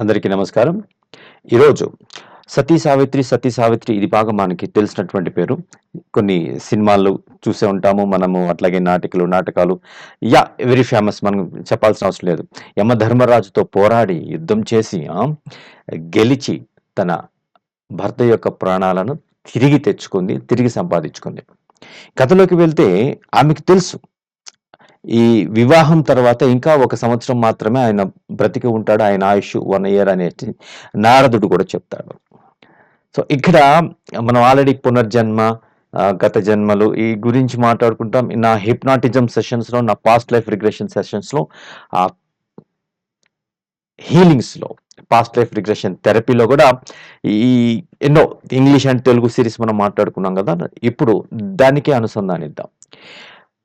అందరికీ నమస్కారం. ఈరోజు సతీ సావిత్రి సతీ సావిత్రి ఇది బాగా మనకి తెలిసినటువంటి పేరు. కొన్ని సినిమాలు చూసే ఉంటాము. మనము అట్లాగే నాటికలు నాటకాలు. యా వెరీ ఫేమస్ మనం చెప్పాల్సిన అవసరం లేదు. యమ ధర్మరాజుతో పోరాడి యుద్ధం చేసి గెలిచి తన భర్త యొక్క ప్రాణాలను తిరిగి తెచ్చుకుంది తిరిగి సంపాదించుకుంది. కథలోకి వెళ్తే ఆమెకు తెలుసు. ఈ వివాహం తర్వాత ఇంకా ఒక సంవత్సరం మాత్రమే ఆయన బ్రతికి ఉంటాడు. ఆయన ఆయుష్ వన్ ఇయర్ అనే నారదుడు కూడా చెప్తాడు. సో ఇక్కడ మనం ఆల్రెడీ పునర్జన్మ గత జన్మలు ఈ గురించి మాట్లాడుకుంటాం. నా హిప్నాటిజం సెషన్స్లో నా పాస్ట్ లైఫ్ రిగ్రెషన్ సెషన్స్లో ఆ హీలింగ్స్లో పాస్ట్ లైఫ్ రిగ్రెషన్ థెరపీలో కూడా ఈ ఎన్నో ఇంగ్లీష్ అండ్ తెలుగు సిరీస్ మనం మాట్లాడుకున్నాం కదా. ఇప్పుడు దానికే అనుసంధానిద్దాం.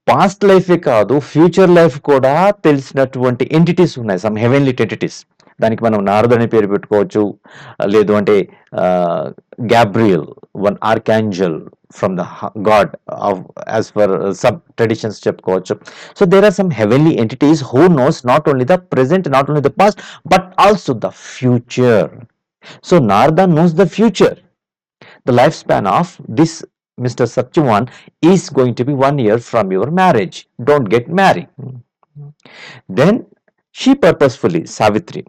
పాస్ట్ లైఫే కాదు ఫ్యూచర్ లైఫ్ కూడా తెలిసినటువంటి ఎంటిటీస్ ఉన్నాయి. సమ్ హెవెన్లీ ఎంటిటీస్ దానికి మనం నారదని పేరు పెట్టుకోవచ్చు. లేదు అంటే Gabriel one archangel from the god of as for sub traditions చెప్పుకోవచ్చు. So there are some heavenly entities who knows not only the present not only the past but also the future so Narada knows the future the life span of this Mr. Satyavan is going to be one year from your marriage. Don't get married. Then she purposefully, Savitri,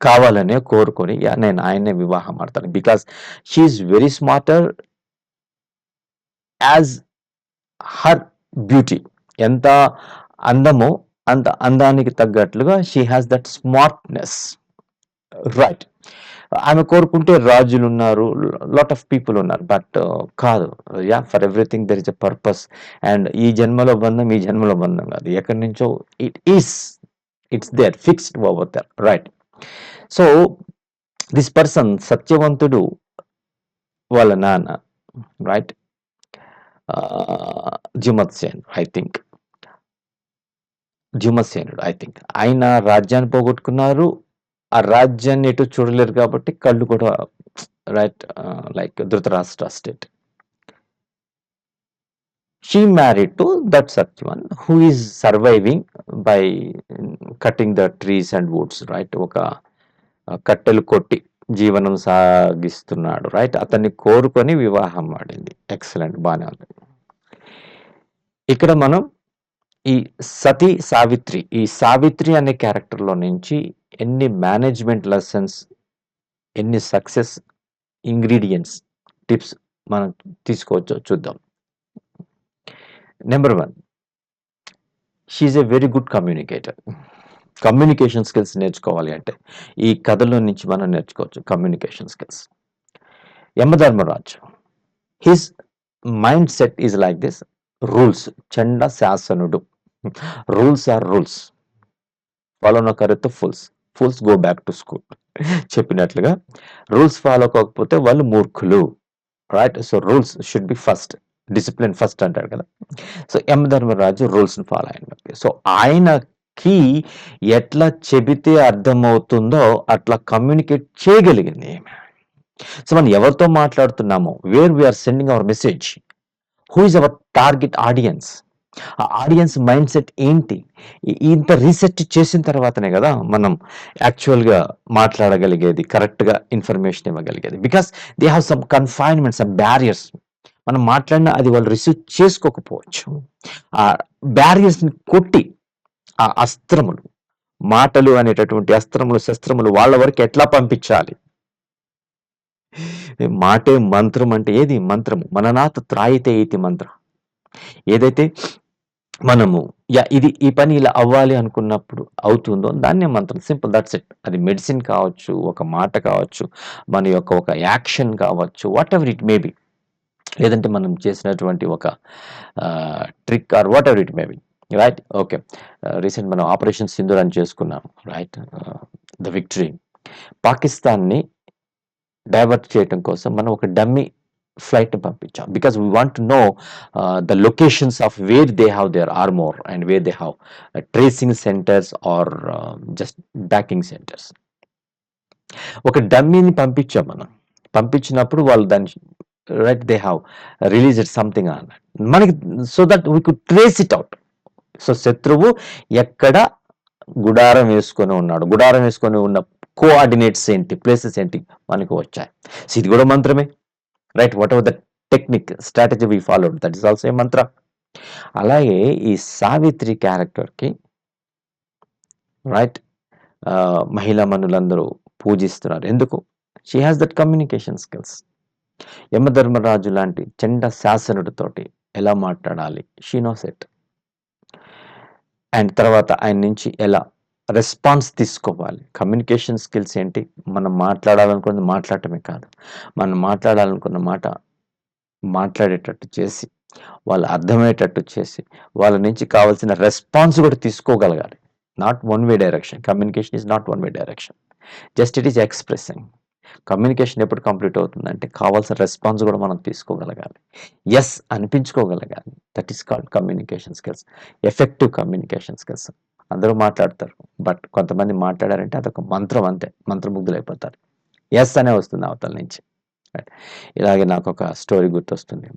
కావాలనే కోరుకొని "yeah, నేను ఆయన్నే వివాహం ఆడతాను because she is very smarter as her beauty ఎంత అందమో అంత అందానికి తగ్గట్లుగా she has that smartness right ఆమె కోరుకుంటే రాజులు ఉన్నారు లాట్ ఆఫ్ పీపుల్ ఉన్నారు బట్ కాదు. Yeah for everything there is a purpose and ఈ జన్మలో బంధం ఈ జన్మలో బంధం కాదు. ఎక్కడి నుంచో it is it's there fixed over there right so this person సత్యవంతుడు వాళ్ళ నాన్న. రైట్ uh, జుమత్సేన్ ఐ థింక్ జిమసేనుడు ఐ థింక్ ఆయన రాజ్యాన్ని పోగొట్టుకున్నారు. ఆ రాజ్యాన్ని ఎటు చూడలేరు కాబట్టి కళ్ళు కూడా right like Dhritarashtra state she married to that Satyavan who is surviving by cutting the trees and woods right ఒక కట్టెలు కొట్టి జీవనం సాగిస్తున్నాడు రైట్ అతన్ని కోరుకొని వివాహం ఆడింది ఎక్సలెంట్ బాగానే ఉంది. ఇక్కడ మనం ఈ సతీ సావిత్రి ఈ సావిత్రి అనే క్యారెక్టర్లో నుంచి ఎన్ని మేనేజ్మెంట్ లెసన్స్ ఎన్ని సక్సెస్ ఇంగ్రీడియంట్స్ టిప్స్ మనం తీసుకోవచ్చో చూద్దాం. Number one she is a very good communicator communication skills నేర్చుకోవాలి అంటే ఈ కథలో నుంచి మనం నేర్చుకోవచ్చు communication skills Yamadharmaraju his mind set is like this rules చండ శాసనుడు. Rules are rules follow నొక్కరెత్త correct fools fools go back to school చెప్పినట్లుగా rules follow కాకపోతే వాళ్ళు మూర్ఖులు. Right so rules should be first discipline first అంటాడు కదా. So Yamadharmaraju రూల్స్ని follow అయిన so ఆయనకి ఎట్లా చెబితే అర్థమవుతుందో అట్లా కమ్యూనికేట్ చేయగలిగింది సో మనం ఎవరితో మాట్లాడుతున్నామో where we are sending our message who is our target audience ఆ ఆడియన్స్ మైండ్ సెట్ ఏంటి ఇంత రీసెర్చ్ చేసిన తర్వాతనే కదా మనం యాక్చువల్గా మాట్లాడగలిగేది కరెక్ట్గా information ఇవ్వగలిగేది. Because they have some confinement some barriers మనం మాట్లాడినా అది వాళ్ళు రిసీవ్ చేసుకోకపోవచ్చు. ఆ బ్యారియర్స్ని కొట్టి ఆ అస్త్రములు మాటలు అనేటటువంటి అస్త్రములు శస్త్రములు వాళ్ళ వరకు ఎట్లా పంపించాలి? మాటే మంత్రం అంటే ఏది? మంత్రము. మననాథ త్రాయితే ఇది మంత్ర. ఏదైతే మనము యా ఇది ఈ పని ఇలా అవ్వాలి అనుకున్నప్పుడు అవుతుందో దాన్నే మంత్రం సింపుల్ దట్స్ ఇట్. అది మెడిసిన్ కావచ్చు ఒక మాట కావచ్చు మన యొక్క ఒక యాక్షన్ కావచ్చు whatever it may be లేదంటే మనం చేసినటువంటి ఒక trick or whatever it may be right okay recent మనం ఆపరేషన్ సింధూర్ అని చేసుకున్నాం రైట్ ద విక్టరీ పాకిస్తాన్ని డైవర్ట్ చేయటం కోసం మనం ఒక డమ్మీ ఫ్లైట్ పంపించాం. Because we want to know the locations of where they have their armour and where they have tracing centres or just backing centres ఒక డమ్మీని పంపించాం మనం. పంపించినప్పుడు వాళ్ళు దాన్ని right they have release it something అన్నట్టు మనకి so that we could trace it out so శత్రువు ఎక్కడ గుడారం వేసుకొని ఉన్నాడు. గుడారం వేసుకొని ఉన్న కోఆర్డినేట్స్ ఏంటి? ప్లేసెస్ ఏంటి? మనకు వచ్చాయి. సో ఇది కూడా మంత్రమే. Right whatever the technique strategy we follow that is also a mantra అలాగే ఈ సావిత్రి క్యారెక్టర్కి రైట్ మహిళా మనులందరూ పూజిస్తున్నారు ఎందుకు she has that communication skills Yamadharmaraju లాంటి చెండ శాసనుడితోటి ఎలా మాట్లాడాలి షీ నోస్ ఇట్ అండ్ తర్వాత ఆయన నుంచి ఎలా రెస్పాన్స్ తీసుకోవాలి. కమ్యూనికేషన్ స్కిల్స్ ఏంటి? మనం మాట్లాడాలనుకున్నది మాట్లాడటమే కాదు. మనం మాట్లాడాలనుకున్న మాట మాట్లాడేటట్టు చేసి వాళ్ళు అర్థమయ్యేటట్టు చేసి వాళ్ళ నుంచి కావాల్సిన రెస్పాన్స్ కూడా తీసుకోగలగాలి. Not one way direction communication is not one way direction just it is expressing communication ఎప్పుడు కంప్లీట్ అవుతుందంటే కావాల్సిన రెస్పాన్స్ కూడా మనం తీసుకోగలగాలి. Yes అనిపించుకోగలగాలి. That is called communication skills effective communication skills అందరూ మాట్లాడతారు. బట్ కొంతమంది మాట్లాడారంటే అదొక మంత్రం అంతే. మంత్రముగ్ధులైపోతారు. ఎస్ అనే వస్తుంది అవతల నుంచి. ఇలాగే నాకు ఒక స్టోరీ గుర్తొస్తుంది.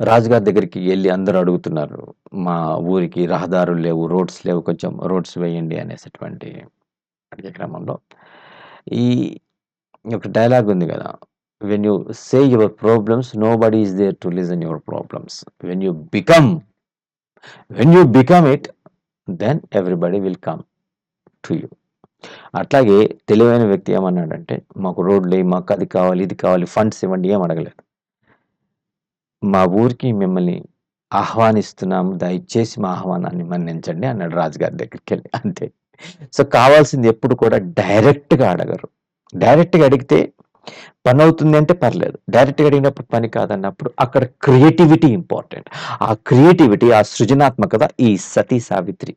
రాజుగారి దగ్గరికి వెళ్ళి అందరూ అడుగుతున్నారు. మా ఊరికి రహదారులు లేవు రోడ్స్ లేవు కొంచెం రోడ్స్ వేయండి అనేటటువంటి అడిగే క్రమంలో ఈ ఒక డైలాగ్ ఉంది కదా. When you say your problems nobody is there to listen your problems when you become when you become it then everybody will come to you అట్లాగే తెలివైన వ్యక్తి ఏమన్నాడంటే మాకు రోడ్లు మాకు అది కావాలి ఇది కావాలి ఫండ్స్ ఇవ్వండి ఏం అడగలేదు. మా ఊరికి మిమ్మల్ని ఆహ్వానిస్తున్నాము దయచేసి మా ఆహ్వానాన్ని మన్నించండి అన్నాడు రాజుగారి దగ్గరికి వెళ్ళి. అంతే. సో కావాల్సింది ఎప్పుడు కూడా డైరెక్ట్గా అడగరు. డైరెక్ట్గా అడిగితే పని అవుతుంది అంటే పర్లేదు. డైరెక్ట్గా అడిగినప్పుడు పని కాదన్నప్పుడు అక్కడ క్రియేటివిటీ ఇంపార్టెంట్. ఆ క్రియేటివిటీ ఆ సృజనాత్మకత ఈ సతీ సావిత్రి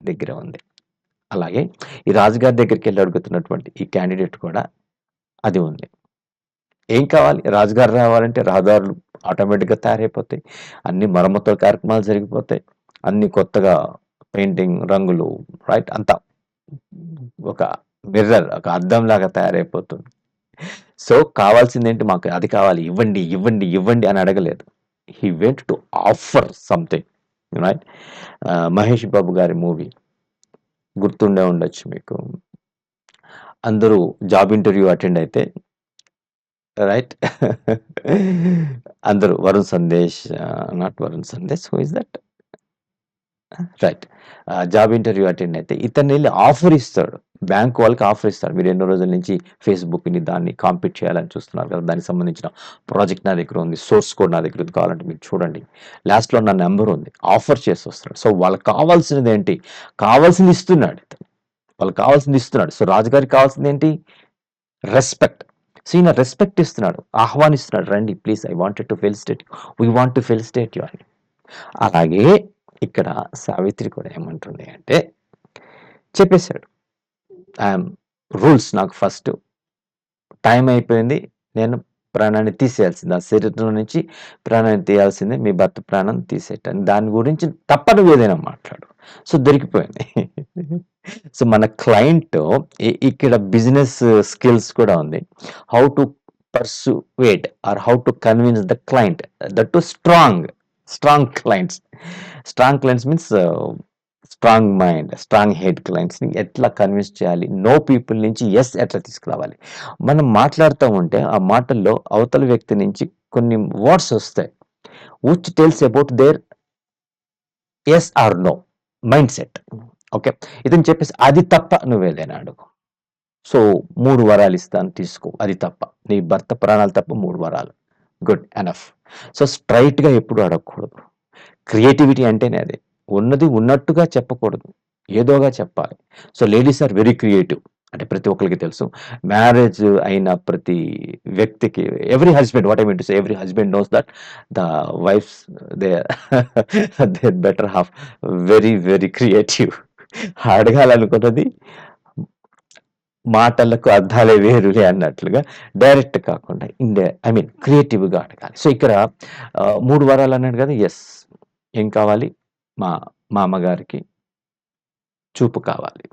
దగ్గర ఉంది. అలాగే ఈ రాజుగారి దగ్గరికి వెళ్ళి అడుగుతున్నటువంటి ఈ క్యాండిడేట్ కూడా అది ఉంది. ఏం కావాలి? రాజుగారు రావాలంటే రహదారులు ఆటోమేటిక్గా తయారైపోతాయి. అన్ని మరమ్మతుల కార్యక్రమాలు జరిగిపోతాయి. అన్ని కొత్తగా పెయింటింగ్ రంగులు రైట్ అంతా ఒక మిర్రర్ ఒక అద్దం లాగా తయారైపోతుంది. సో కావాల్సింది ఏంటి మాకు? అది కావాలి. ఇవ్వండి ఇవ్వండి ఇవ్వండి అని అడగలేదు. He went to offer something right Mahesh Babu గారి మూవీ గుర్తుండే ఉండొచ్చు మీకు. అందరూ జాబ్ ఇంటర్వ్యూ అటెండ్ అయితే రైట్ అందరూ Varun Sandesh not Varun Sandesh who is that right job interview attend అయితే ఇతన్ని వెళ్ళి ఆఫర్ ఇస్తాడు. బ్యాంక్ వాళ్ళకి ఆఫర్ ఇస్తాడు మీరు ఎన్నో రోజుల నుంచి ఫేస్బుక్ని దాన్ని కాంపీట్ చేయాలని చూస్తున్నారు కదా. దానికి సంబంధించిన ప్రాజెక్ట్ నా దగ్గర ఉంది. సోర్స్ కోడ్ నా దగ్గర ఉంది కావాలంటే మీరు చూడండి. లాస్ట్లో నా నెంబర్ ఉంది. ఆఫర్ చేసి వస్తున్నాడు సో వాళ్ళకి కావాల్సినది ఏంటి? కావాల్సింది ఇస్తున్నాడు ఇతను. వాళ్ళకి కావాల్సింది ఇస్తున్నాడు. సో రాజుగారికి కావాల్సింది ఏంటి? రెస్పెక్ట్. సో ఈయన రెస్పెక్ట్ ఇస్తున్నాడు. ఆహ్వానిస్తున్నాడు. రండి please I wanted to felicitate we want to felicitate you అని. అలాగే ఇక్కడ సావిత్రి కూడా ఏమంటుంది అంటే చెప్పేశాడు. ఐఎమ్ రూల్స్ నాకు ఫస్ట్ టైం అయిపోయింది. నేను ప్రాణాన్ని తీసేయాల్సింది. ఆ శరీరం నుంచి ప్రాణాన్ని తీయాల్సిందే. మీ భర్త ప్రాణం తీసేయటం దాని గురించి తప్పని ఏదైనా మాట్లాడు. సో దొరికిపోయింది. సో మన క్లయింట్ ఇక్కడ బిజినెస్ స్కిల్స్ కూడా ఉంది. How to persuade or how to convince the client that to strong strong clients strong clients means strong mind strong head క్లయింట్స్ని ఎట్లా కన్విన్స్ చేయాలి? నో పీపుల్ నుంచి ఎస్ ఎట్లా తీసుకురావాలి? మనం మాట్లాడుతూ ఉంటే ఆ మాటల్లో అవతల వ్యక్తి నుంచి కొన్ని వర్డ్స్ వస్తాయి. Which tells about their yes or no mind set okay ఇతను చెప్పేసి అది తప్ప నువ్వేదైనా అడుగు. సో మూడు వరాలు ఇస్తాను తీసుకో. అది తప్ప. నీ భర్త ప్రాణాలు తప్ప మూడు వరాలు. Good enough. సో స్ట్రైట్గా ఎప్పుడు అడగకూడదు. క్రియేటివిటీ అంటేనే అది. ఉన్నది ఉన్నట్టుగా చెప్పకూడదు. ఏదోగా చెప్పాలి. So ladies are very creative. అంటే ప్రతి ఒక్కరికి తెలుసు. మ్యారేజ్ అయిన ప్రతి వ్యక్తికి every husband what I mean to say every husband knows that the wifes they they better half. Very very creative. అడగాలనుకున్నది మాటలకు అర్థాలే వేరులే అన్నట్లుగా డైరెక్ట్ కాకుండా ఇండే ఐ మీన్ క్రియేటివ్గా అడగాలి. సో ఇక్కడ మూడు వారాలు అన్నాడు కదా ఎస్ ఏం కావాలి? మా మామగారికి చూపు కావాలి.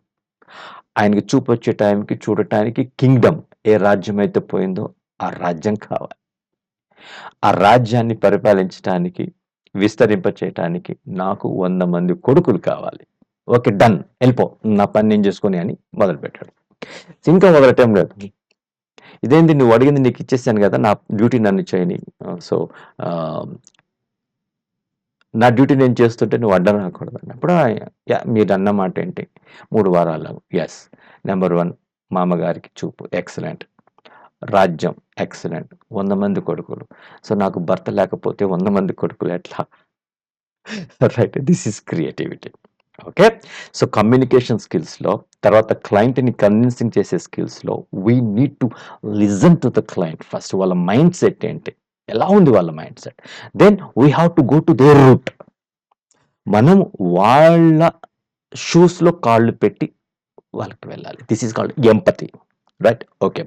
ఆయనకి చూపు వచ్చే టైంకి చూడటానికి కింగ్డమ్ ఏ రాజ్యం అయితే పోయిందో ఆ రాజ్యం కావాలి. ఆ రాజ్యాన్ని పరిపాలించడానికి విస్తరింప చేయటానికి నాకు వంద మంది కొడుకులు కావాలి. Okay done. వెళ్ళిపో. నా పని నేను చేసుకొని అని మొదలుపెట్టాడు. ఇంకా వదలటం లేదు. ఇదేంటి నువ్వు అడిగింది నీకు ఇచ్చేసాను కదా నా డ్యూటీ నన్ను చేయని. సో నా డ్యూటీ నేను చేస్తుంటే నువ్వు అడ్డం రాకూడదు అన్నప్పుడు మీరు అన్న మాట ఏంటి? మూడు వారాలు ఎస్ నెంబర్ వన్ మామగారికి చూపు ఎక్సలెంట్ రాజ్యం ఎక్సలెంట్ వంద మంది కొడుకులు. సో నాకు భర్త లేకపోతే వంద మంది కొడుకులు ఎట్లా? Right this is creativity okay so communication స్కిల్స్లో తర్వాత క్లయింట్ని కన్విన్సింగ్ చేసే స్కిల్స్లో we need to listen to the client first వాళ్ళ మైండ్ సెట్ ఏంటి? ఎలా ఉంది వాళ్ళ mind set then we have to go to their root మనం వాళ్ళ షూస్లో కాళ్ళు పెట్టి వాళ్ళకి వెళ్ళాలి. This is called empathy right okay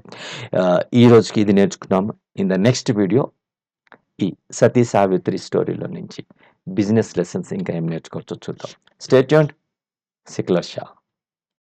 ఈ రోజుకి ఇది నేర్చుకున్నాము. ఇన్ ద నెక్స్ట్ వీడియో ఈ సతీ సావిత్రి స్టోరీలో నుంచి. బిజినెస్ లెసన్స్ ఇంకా ఏం నేర్చుకోవచ్చో చూద్దాం స్టేట్ సిక్లర్ షా